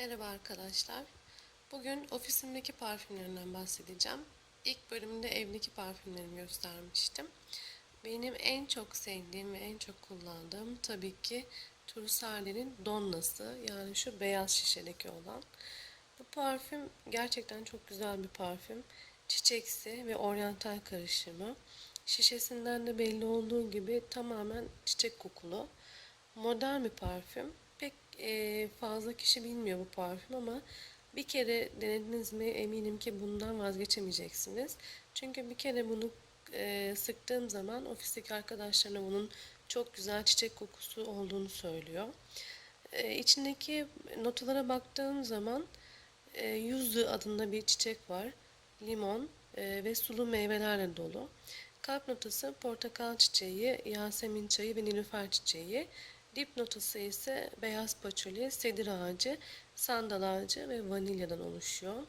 Merhaba arkadaşlar. Bugün ofisimdeki parfümlerimden bahsedeceğim. İlk bölümde evdeki parfümlerimi göstermiştim. Benim en çok sevdiğim ve en çok kullandığım tabii ki Trussardi'nin Donna'sı. Yani şu beyaz şişedeki olan. Bu parfüm gerçekten çok güzel bir parfüm. Çiçeksi ve oryantal karışımı. Şişesinden de belli olduğu gibi tamamen çiçek kokulu. Modern bir parfüm. Pek e, fazla kişi bilmiyor bu parfüm ama bir kere denediniz mi eminim ki bundan vazgeçemeyeceksiniz. Çünkü bir kere bunu e, sıktığım zaman ofisteki arkadaşlarına bunun çok güzel çiçek kokusu olduğunu söylüyor. E, içindeki notalara baktığım zaman e, Yuzu adında bir çiçek var. Limon e, ve sulu meyvelerle dolu. Kalp notası portakal çiçeği, yasemin çayı ve nilüfer çiçeği. Dip notası ise beyaz paçoli, sedir ağacı, sandal ağacı ve vanilyadan oluşuyor.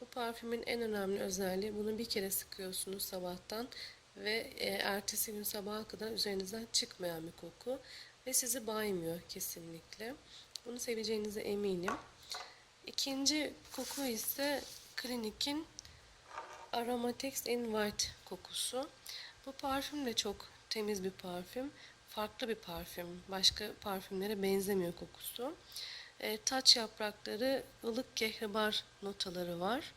Bu parfümün en önemli özelliği bunu bir kere sıkıyorsunuz sabahtan ve e, ertesi gün sabaha kadar üzerinizden çıkmayan bir koku ve sizi baymıyor kesinlikle. Bunu seveceğinize eminim. İkinci koku ise Clinique'in Aromatex in White kokusu. Bu parfüm de çok temiz bir parfüm. Farklı bir parfüm. Başka parfümlere benzemiyor kokusu. E, taç yaprakları, ılık kehribar notaları var.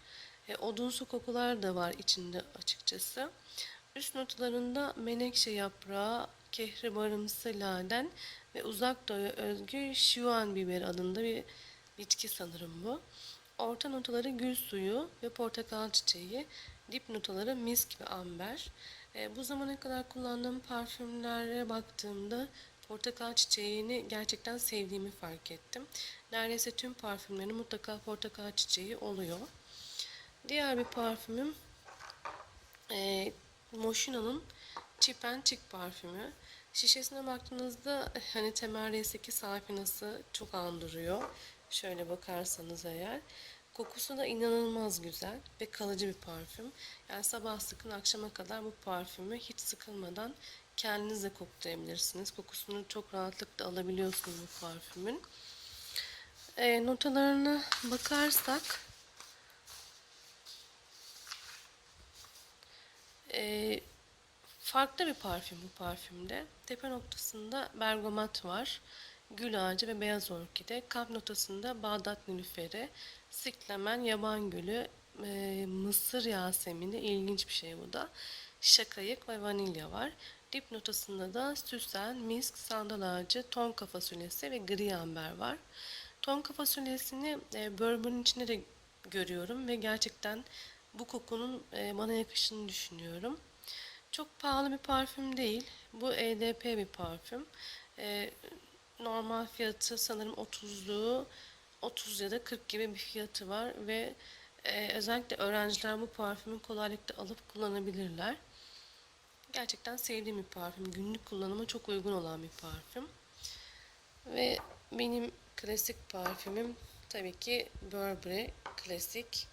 E, odunsu kokular da var içinde açıkçası. Üst notalarında menekşe yaprağı, kehribarımsı laden ve uzak doğuya özgü şuan biber adında bir bitki sanırım bu. Orta notaları gül suyu ve portakal çiçeği. Dip notaları misk ve amber. E, bu zamana kadar kullandığım parfümlere baktığımda portakal çiçeğini gerçekten sevdiğimi fark ettim. Neredeyse tüm parfümlerin mutlaka portakal çiçeği oluyor. Diğer bir parfümüm e, Moschino'nun Chip and Chick parfümü. Şişesine baktığınızda hani Temel Reis'teki safinası çok andırıyor. Şöyle bakarsanız eğer. Kokusu da inanılmaz güzel ve kalıcı bir parfüm. Yani sabah sıkın akşama kadar bu parfümü hiç sıkılmadan kendiniz de koklayabilirsiniz. Kokusunu çok rahatlıkla alabiliyorsunuz bu parfümün. E, notalarına bakarsak e, farklı bir parfüm bu parfümde. Tepe noktasında bergamot var. Gül ağacı ve beyaz orkide. Kalp notasında Bağdat nilüferi, siklemen, yaban gülü, e, mısır yasemini, ilginç bir şey bu da. Şakayık ve vanilya var. Dip notasında da süsen, misk, sandal ağacı, tonka fasulyesi ve gri amber var. Tonka fasulyesini e, bourbon'un içinde de görüyorum ve gerçekten bu kokunun e, bana yakışını düşünüyorum. Çok pahalı bir parfüm değil. Bu EDP bir parfüm. E, normal fiyatı sanırım 30'lu 30 ya da 40 gibi bir fiyatı var ve e, özellikle öğrenciler bu parfümü kolaylıkla alıp kullanabilirler. Gerçekten sevdiğim bir parfüm. Günlük kullanıma çok uygun olan bir parfüm. Ve benim klasik parfümüm tabii ki Burberry klasik